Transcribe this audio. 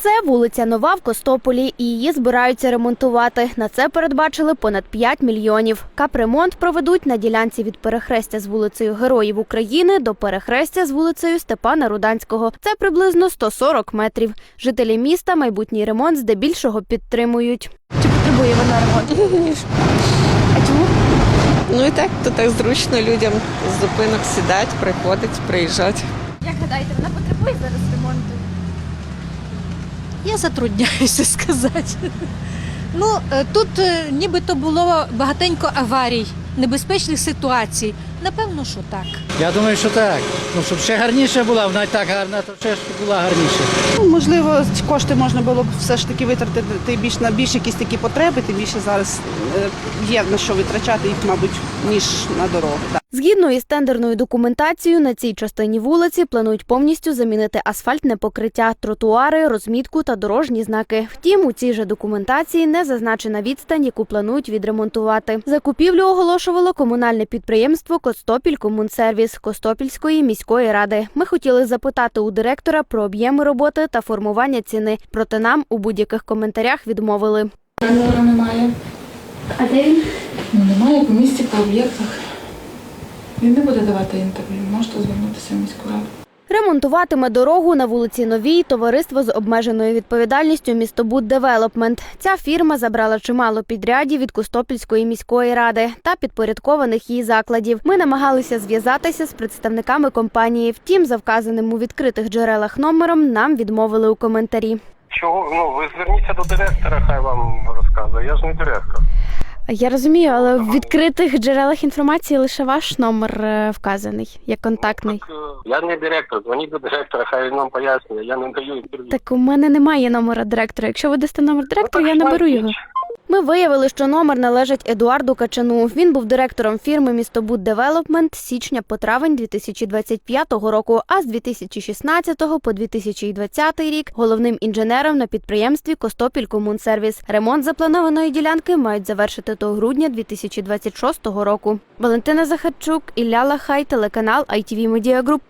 Це вулиця Нова в Костополі, і її збираються ремонтувати. На це передбачили понад 5 мільйонів. Капремонт проведуть на ділянці від перехрестя з вулицею Героїв України до перехрестя з вулицею Степана Руданського. Це приблизно 140 метрів. Жителі міста майбутній ремонт здебільшого підтримують. Чи потребує вона ремонту? Ні. А чому? Ну і так, то так зручно людям з зупинок сідати, приходить, приїжджати. Як гадаєте, вона потребує зараз ремонту? Я затрудняюся сказати. Ну, е, тут е, нібито було багатенько аварій, небезпечних ситуацій. Напевно, що так. Я думаю, що так. Ну, щоб ще гарніше була, вона і так гарна, то ще ж була гарніше. Ну, Можливо, ці кошти можна було б все ж таки витратити більш на більш якісь такі потреби, тим більше зараз е, є на що витрачати їх, мабуть, ніж на дорогу. Згідно із тендерною документацією, на цій частині вулиці планують повністю замінити асфальтне покриття, тротуари, розмітку та дорожні знаки. Втім, у цій же документації не зазначена відстань, яку планують відремонтувати. Закупівлю оголошувало комунальне підприємство Костопіль Комунсервіс Костопільської міської ради. Ми хотіли запитати у директора про об'єми роботи та формування ціни. Проте нам у будь-яких коментарях відмовили. Тренера немає. А де він? Ну, немає по місці, по об'єктах. Він не буде давати інтерв'ю. Можете звернутися в міську раду. Ремонтуватиме дорогу на вулиці Новій товариство з обмеженою відповідальністю Містобуд Девелопмент. Ця фірма забрала чимало підрядів від Костопільської міської ради та підпорядкованих їй закладів. Ми намагалися зв'язатися з представниками компанії. Втім, за вказаним у відкритих джерелах номером нам відмовили у коментарі. Чого? Ну, ви зверніться до директора, хай вам розказує. Я ж не директор. Я розумію, але в відкритих джерелах інформації лише ваш номер е, вказаний як контактний. Так, е, я не директор, дзвоніть до директора, хай він вам пояснює. Я не даю інтерв'ю. Так у мене немає номера директора. Якщо ви дасте номер директора, я наберу його. Ми виявили, що номер належить Едуарду Качану. Він був директором фірми Містобуд Девелопмент з січня по травень 2025 року, а з 2016 по 2020 рік головним інженером на підприємстві Костопіль Комунсервіс. Ремонт запланованої ділянки мають завершити до грудня 2026 року. Валентина Захарчук, Ілля Лахай, телеканал ITV Media Group.